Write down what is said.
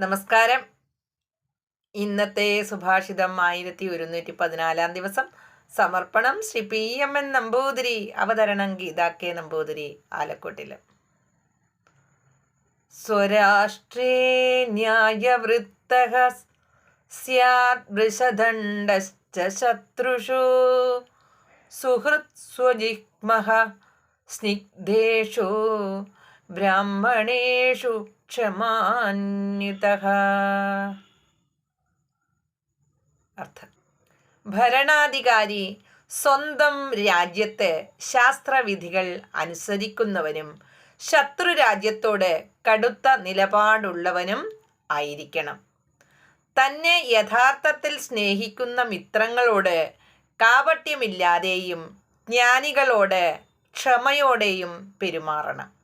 നമസ്കാരം. ഇന്നത്തെ സുഭാഷിതം ആയിരത്തി ഒരുന്നൂറ്റി പതിനാലാം ദിവസം. സമർപ്പണം Shri P M N Namboothiri അവതരണം ഗീതാ കെ നമ്പൂതിരി ആലക്കോട്ടിൽ സ്വരാഷ്ട്രേ ന്യായവൃത്ത ശത്രുഷു. സുഹൃത് സ്വജിഹ്മഃ സ്നിഗ്ധേഷു. ബ്രാഹ്മണേഷു ക്ഷമാന്യുത അർത്ഥം. ഭരണാധികാരി സ്വന്തം രാജ്യത്തെ ശാസ്ത്രവിധികൾ അനുസരിക്കുന്നവനും ശത്രു രാജ്യത്തോട് കടുത്ത നിലപാടുള്ളവനും ആയിരിക്കണം. തന്നെ യഥാർത്ഥത്തിൽ സ്നേഹിക്കുന്ന മിത്രങ്ങളോട് കാപട്യമില്ലാതെയും ജ്ഞാനികളോട് ക്ഷമയോടെയും പെരുമാറണം.